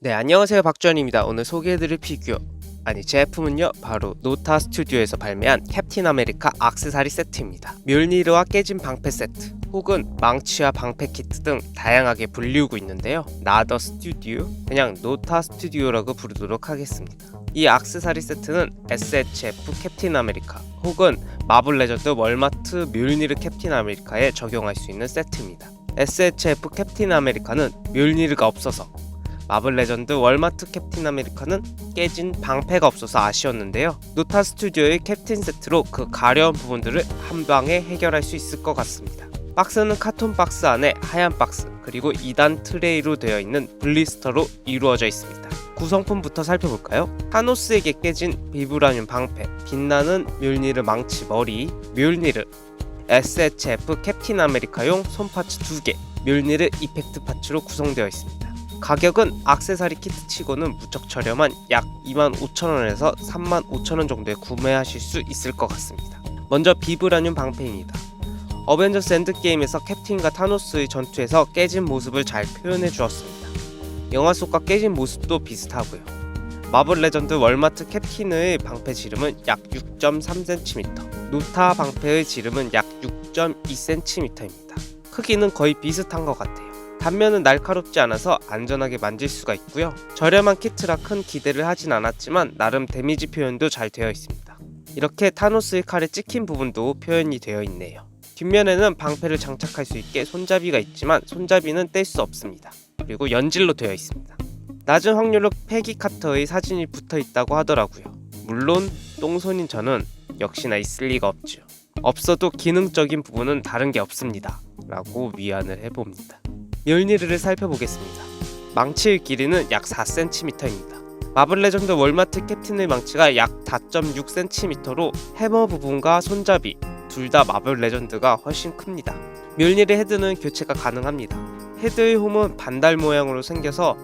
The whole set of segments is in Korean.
네, 안녕하세요. 박주현입니다. 오늘 소개해드릴 피규어. 아니, 제품은요, 바로 노타 스튜디오에서 발매한 캡틴 아메리카 악세사리 세트입니다. 뮬니르와 깨진 방패 세트, 혹은 망치와 방패 키트 등 다양하게 불리우고 있는데요. 나더 스튜디오, 그냥 노타 스튜디오라고 부르도록 하겠습니다. 이 악세사리 세트는 SHF 캡틴 아메리카, 혹은 마블 레전드 월마트 뮬니르 캡틴 아메리카에 적용할 수 있는 세트입니다. SHF 캡틴 아메리카는 뮬니르가 없어서 마블 레전드 월마트 캡틴 아메리카는 깨진 방패가 없어서 아쉬웠는데요. 노타 스튜디오의 캡틴 세트로 그 가려운 부분들을 한 방에 해결할 수 있을 것 같습니다. 박스는 카톤 박스 안에 하얀 박스 그리고 2단 트레이로 되어 있는 블리스터로 이루어져 있습니다. 구성품부터 살펴볼까요? 타노스에게 깨진 비브라늄 방패, 빛나는 뮬니르 망치 머리, 뮬니르, SHF 캡틴 아메리카용 손파츠 2개, 뮬니르 이펙트 파츠로 구성되어 있습니다. 가격은 악세사리 키트 치고는 무척 저렴한 약 25,000원에서 35,000원 정도에 구매하실 수 있을 것 같습니다. 먼저 비브라늄 방패입니다. 어벤져스 엔드게임에서 캡틴과 타노스의 전투에서 깨진 모습을 잘 표현해 주었습니다. 영화 속과 깨진 모습도 비슷하고요. 마블 레전드 월마트 캡틴의 방패 지름은 약 6.3cm, 노타 방패의 지름은 약 6.2cm입니다. 크기는 거의 비슷한 것 같아요. 단면은 날카롭지 않아서 안전하게 만질 수가 있고요. 저렴한 키트라 큰 기대를 하진 않았지만 나름 데미지 표현도 잘 되어 있습니다. 이렇게 타노스의 칼에 찍힌 부분도 표현이 되어 있네요. 뒷면에는 방패를 장착할 수 있게 손잡이가 있지만 손잡이는 뗄 수 없습니다. 그리고 연질로 되어 있습니다. 낮은 확률로 패기 카터의 사진이 붙어 있다고 하더라고요. 물론 똥손인 저는 역시나 있을 리가 없죠. 없어도 기능적인 부분은 다른 게 없습니다. 라고 위안을 해봅니다. 멸니르를 살펴보겠습니다. 망치의 길이는 약 4cm입니다. 마블 레전드 월마트 캡틴의 망치가 약 4.6cm로 해머 부분과 손잡이 둘 다 마블 레전드가 훨씬 큽니다. 멸니르 헤드는 교체가 가능합니다. 헤드의 홈은 반달 모양으로 생겨서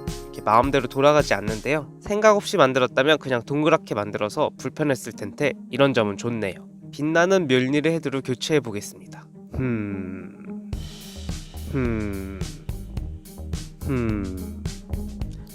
마음대로 돌아가지 않는데요. 생각 없이 만들었다면 그냥 동그랗게 만들어서 불편했을 텐데 이런 점은 좋네요. 빛나는 멸니르 헤드로 교체해 보겠습니다. 음... 음... 음...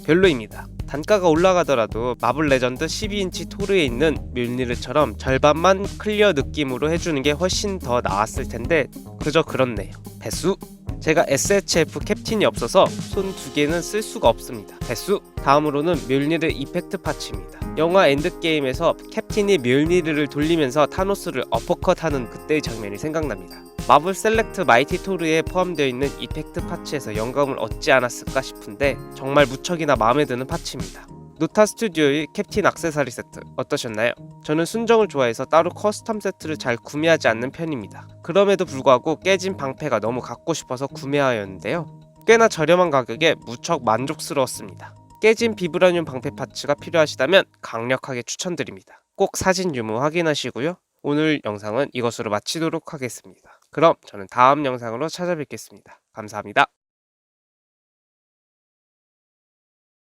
별로입니다. 단가가 올라가더라도 마블 레전드 12인치 토르에 있는 뮬니르처럼 절반만 클리어 느낌으로 해주는 게 훨씬 더 나았을 텐데 그저 그렇네요. 배수 제가 SHF 캡틴이 없어서 손 두 개는 쓸 수가 없습니다. 배수 다음으로는 뮬니르 이펙트 파츠입니다. 영화 엔드게임에서 캡틴이 뮬니르를 돌리면서 타노스를 어퍼컷하는 그때의 장면이 생각납니다. 마블 셀렉트 마이티 토르에 포함되어 있는 이펙트 파츠에서 영감을 얻지 않았을까 싶은데 정말 무척이나 마음에 드는 파츠입니다. 노타 스튜디오의 캡틴 악세사리 세트 어떠셨나요? 저는 순정을 좋아해서 따로 커스텀 세트를 잘 구매하지 않는 편입니다. 그럼에도 불구하고 깨진 방패가 너무 갖고 싶어서 구매하였는데요. 꽤나 저렴한 가격에 무척 만족스러웠습니다. 깨진 비브라늄 방패 파츠가 필요하시다면 강력하게 추천드립니다. 꼭 사진 유무 확인하시고요. 오늘 영상은 이것으로 마치도록 하겠습니다. 그럼 저는 다음 영상으로 찾아뵙겠습니다. 감사합니다.